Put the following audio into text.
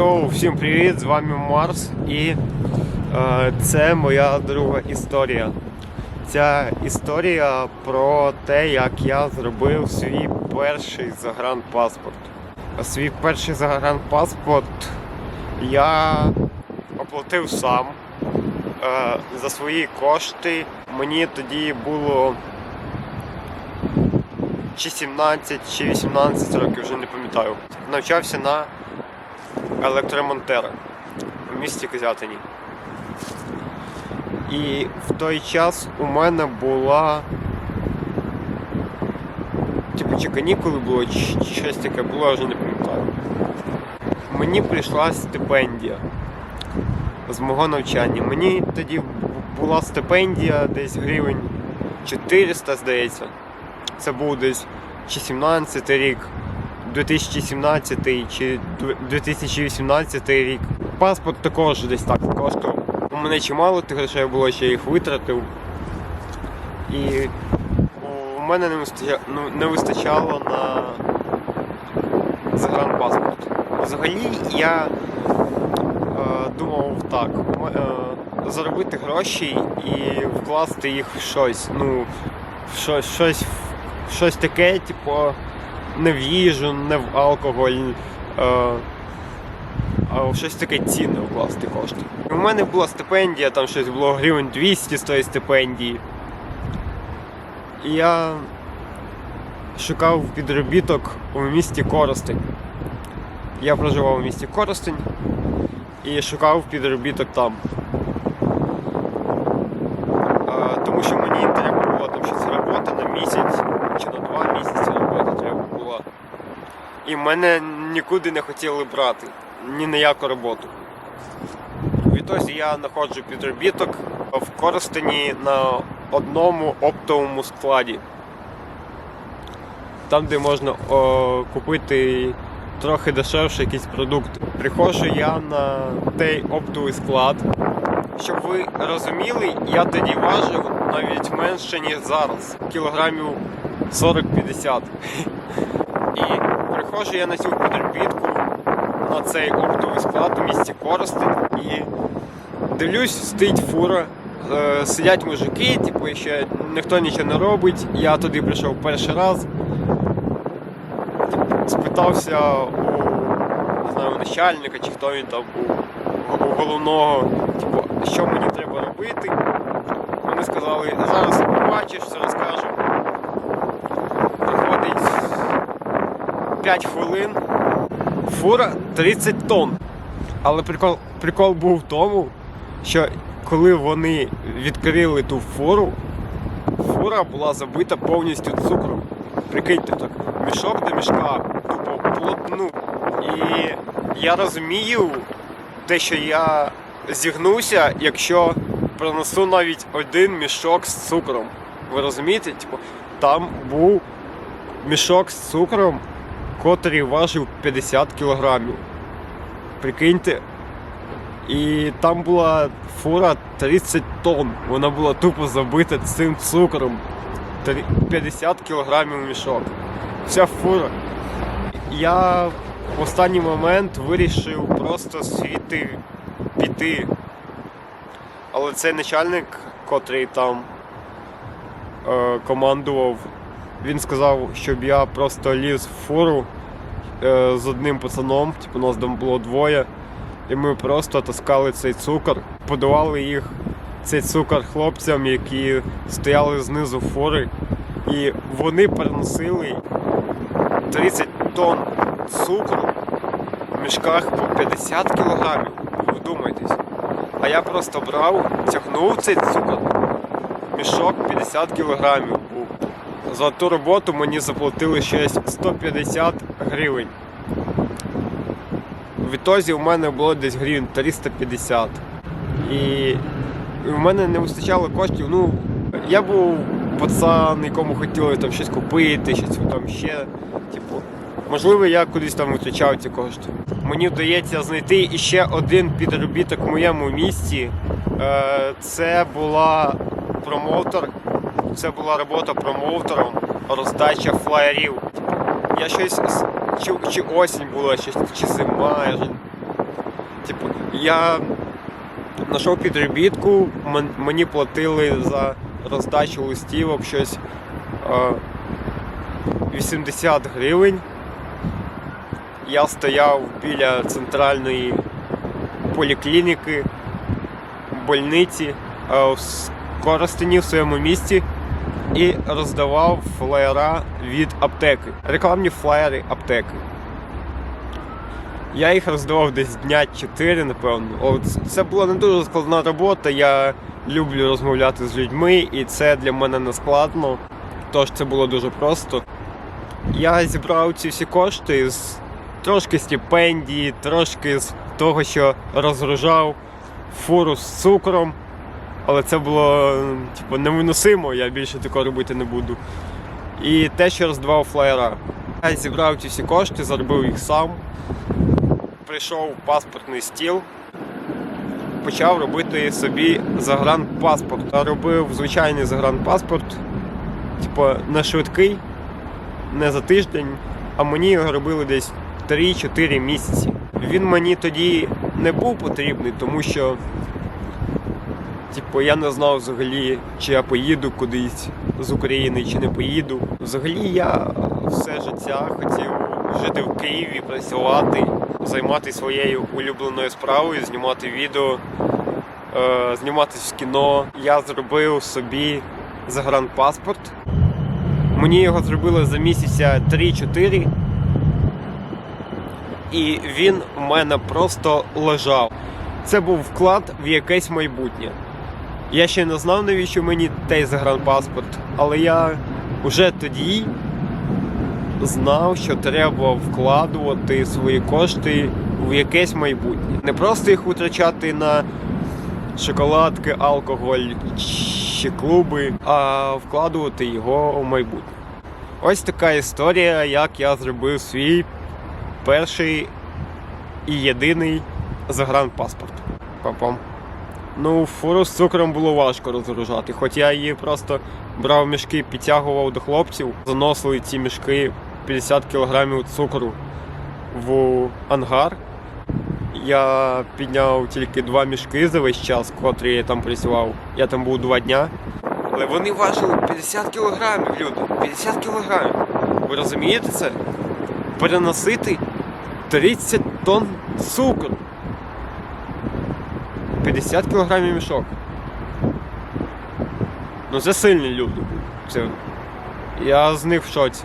Йоу, всім привіт! З вами Марс і е, це моя друга історія. Ця історія про те, як я зробив свій перший загранпаспорт. Свій перший загранпаспорт я оплатив сам е, за свої кошти. Мені тоді було чи 17, чи 18 років, вже не пам'ятаю. Навчався на електромонтера в місті Козятині. І в той час у мене була. Типу, чи канікули було, чи, щось таке було, я вже не пам'ятаю. Мені прийшла стипендія з мого навчання. Мені тоді була стипендія десь гривень 400, здається. Це був десь чи 17 рік, 2017 чи 2018 рік. Паспорт також десь так коштував. У мене чимало тих грошей було, що я їх витратив. І у мене не вистачало, ну, не вистачало на загранпаспорт. Взагалі я е, думав так, е, заробити гроші і вкласти їх в щось. Ну, в щось, щось, щось таке, типу, не в їжу, не в алкоголь, е, а в щось таке цінне вкласти кошти. У мене була стипендія, там щось було гривень 200 з тої стипендії. І я шукав підробіток у місті Коростень. Я проживав у місті Коростень і шукав підробіток там. Е, Тому що мені треба було там щось робота на місяць чи на два місяці роботи треба було. І мене нікуди не хотіли брати, ні на яку роботу. Відтоді я знаходжу підробіток в Коростені на одному оптовому складі. Там, де можна о, купити трохи дешевше якісь продукти. Приходжу я на той оптовий склад. Щоб ви розуміли, я тоді важив навіть менше, ніж зараз. Кілограмів 40-50. І приходжу я на цю підробітку на цей оптовий склад у місті Коростень і дивлюсь, стоїть фура. е, Сидять мужики, типу, ще ніхто нічого не робить. Я туди прийшов перший раз. Спитався у не знаю, начальника чи хто він там у- у головного, типу, що мені треба робити. Вони сказали, зараз побачиш, все розкажу. 5 хвилин. Фура 30 тонн. Але прикол, прикол був в тому, що коли вони відкрили ту фуру, фура була забита повністю цукром. Прикиньте так, мішок до мішка, тупо плотну. І я розумію те, що я зігнуся, якщо принесу навіть один мішок з цукром. Ви розумієте? Типу, там був мішок з цукром, котрий важив 50 кілограмів. Прикиньте. І там була фура 30 тонн. Вона була тупо забита цим цукром. 50 кілограмів мішок. Вся фура. Я в останній момент вирішив просто звідти піти. Але цей начальник, котрий там е, командував, він сказав, щоб я просто ліз в фуру е, з одним пацаном, типу нас там було двоє, і ми просто таскали цей цукор, подавали їх цей цукор хлопцям, які стояли знизу фури, і вони переносили 30 тонн цукру в мішках по 50 кілограмів. Вдумайтесь. А я просто брав, тягнув цей цукор, мішок 50 кілограмів. За ту роботу мені заплатили щось 150 гривень. В ітозі у мене було десь гривень 350. І в мене не вистачало коштів. Ну, я був пацан, якому хотіли там щось купити, щось там ще. Типу, можливо, я кудись там витрачав ці кошти. Мені вдається знайти іще один підробіток в моєму місті. Е, Це була промоутер. Це була робота промоутером, роздача флаєрів. Я щось з- чи, чи осінь була, щось, чи зима, я вже Я знайшов підробітку, мені платили за роздачу листівок щось е, 80 гривень. Я стояв біля центральної поліклініки, больниці в Коростені в своєму місті і роздавав флеєра від аптеки. Рекламні флеєри аптеки. Я їх роздавав десь дня 4, напевно. От це була не дуже складна робота. Я люблю розмовляти з людьми, і це для мене не складно. Тож це було дуже просто. Я зібрав ці всі кошти з трошки стипендії, трошки з того, що розгружав фуру з цукром. Але це було типу, невиносимо, я більше такого робити не буду. І те, що роздавав флеєра. Я зібрав ці всі кошти, заробив їх сам. Прийшов паспортний стіл, почав робити собі загранпаспорт. Робив звичайний загранпаспорт, типу, не швидкий, не за тиждень, а мені його робили десь 3-4 місяці. Він мені тоді не був потрібний, тому що Типу, я не знав взагалі, чи я поїду кудись з України, чи не поїду. Взагалі я все життя хотів жити в Києві, працювати, займатися своєю улюбленою справою, знімати відео, е, зніматися в кіно. Я зробив собі загранпаспорт. Мені його зробили за місяця 3-4. І він у мене просто лежав. Це був вклад в якесь майбутнє. Я ще не знав, навіщо мені той загранпаспорт, але я вже тоді знав, що треба вкладувати свої кошти в якесь майбутнє. Не просто їх витрачати на шоколадки, алкоголь чи клуби, а вкладувати його в майбутнє. Ось така історія, як я зробив свій перший і єдиний загранпаспорт. Пам-пам. Ну, фуру з цукром було важко розгружати, хоч я її просто брав мішки, підтягував до хлопців, заносили ці мішки 50 кг цукру в ангар. Я підняв тільки два мішки за весь час, котрі я там працював. Я там був два дня. Але вони важили 50 кілограмів, люди. 50 кілограмів. Ви розумієте це? Переносити 30 тонн цукру. 50 кілограмів мішок. Ну це сильні люди. Це... Я з них в шоці.